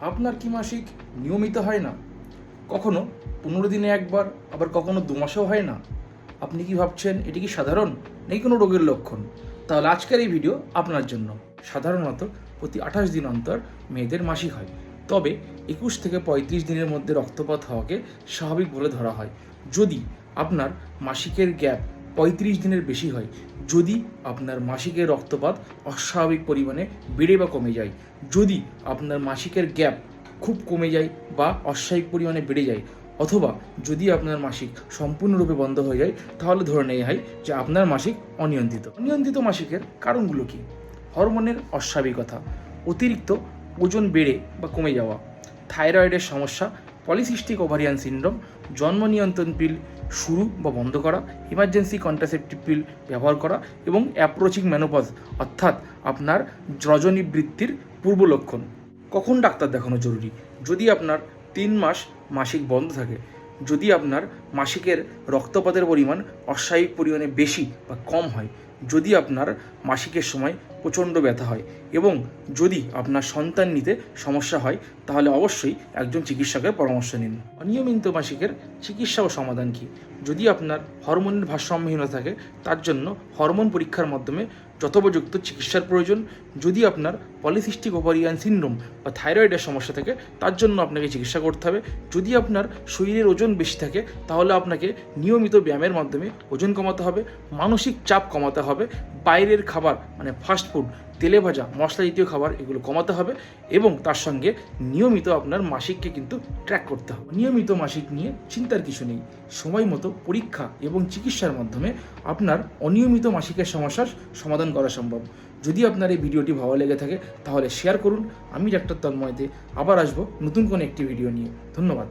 আপনার কি মাসিক নিয়মিত হয় না? কখনো? পনেরো দিনে একবার, আবার কখনো দু মাসেও হয় না? আপনি কি ভাবছেন এটি কি সাধারণ? নেই কোনো রোগের লক্ষণ। তাহলে আজকের এই ভিডিও আপনার জন্য। সাধারণত প্রতি আঠাশ দিন অন্তর মেয়েদের মাসিক হয়। তবে একুশ থেকে পঁয়ত্রিশ দিনের মধ্যে রক্তপাত হওয়াকে স্বাভাবিক বলে ধরা হয়। যদি আপনার মাসিকের গ্যাপ পঁয়ত্রিশ দিনের বেশি হয় যদি আপনার মাসিকের রক্তপাত অস্বাভাবিক পরিমাণে বেড়ে বা কমে যায়। যদি আপনার মাসিকের গ্যাপ খুব কমে যায় বা অস্বাভাবিক পরিমাণে বেড়ে যায় অথবা যদি আপনার মাসিক সম্পূর্ণরূপে বন্ধ হয়ে যায়, তাহলে ধরে নেওয়া হয় যে আপনার মাসিক অনিয়ন্ত্রিত। অনিয়ন্ত্রিত মাসিকের কারণগুলো কি? হরমোনের অস্বাভাবিকতা, অতিরিক্ত ওজন বেড়ে বা কমে যাওয়া, থাইরয়েডের সমস্যা, পলিসিস্টিক ওভারিয়ান সিন্ড্রোম, জন্ম নিয়ন্ত্রণ পিল শুরু বা বন্ধ করা ইমার্জেন্সি কন্ট্রাসেপটিভ পিল ব্যবহার করা এবং অ্যাপ্রোচিং ম্যানোপজ অর্থাৎ আপনার রজনীবৃত্তির পূর্ব লক্ষণ। কখন ডাক্তার দেখানো জরুরি? যদি আপনার তিন মাস মাসিক বন্ধ থাকে যদি আপনার মাসিকের রক্তপাতের পরিমাণ অস্বাভাবিক পরিমাণে বেশি বা কম হয়, যদি আপনার মাসিকের সময় প্রচণ্ড ব্যথা হয় এবং যদি আপনার সন্তান নিতে সমস্যা হয়, তাহলে অবশ্যই একজন চিকিৎসকের পরামর্শ নিন। অনিয়মিত মাসিকের চিকিৎসা ও সমাধান কী? যদি আপনার হরমোনের ভারসাম্যহীনতা থাকে, তার জন্য হরমোন পরীক্ষার মাধ্যমে যথোপযুক্ত চিকিৎসার প্রয়োজন। যদি আপনার পলিসিস্টিক ওভারিয়ান সিনড্রোম বা থাইরয়েডের সমস্যা থাকে, তার জন্য আপনাকে চিকিৎসা করতে হবে। যদি আপনার শরীরের ওজন বেশি থাকে, তাহলে আপনাকে নিয়মিত ব্যায়ামের মাধ্যমে ওজন কমাতে হবে, মানসিক চাপ কমাতে হবে, বাইরের খাবার মানে ফাস্ট ফুড তেলে ভাজা, মশলা জাতীয় খাবার এগুলো কমাতে হবে এবং তার সঙ্গে নিয়মিত আপনার মাসিককে কিন্তু ট্র্যাক করতে হবে। নিয়মিত মাসিক নিয়ে চিন্তার কিছু নেই। সময় মতো পরীক্ষা এবং চিকিৎসার মাধ্যমে আপনার অনিয়মিত মাসিকের সমস্যার সমাধান করা সম্ভব। যদি আপনার এই ভিডিওটি ভালো লেগে থাকে, তাহলে শেয়ার করুন। আমি ডাক্তার তন্ময়তে আবার আসব নতুন কোনো একটি ভিডিও নিয়ে। ধন্যবাদ।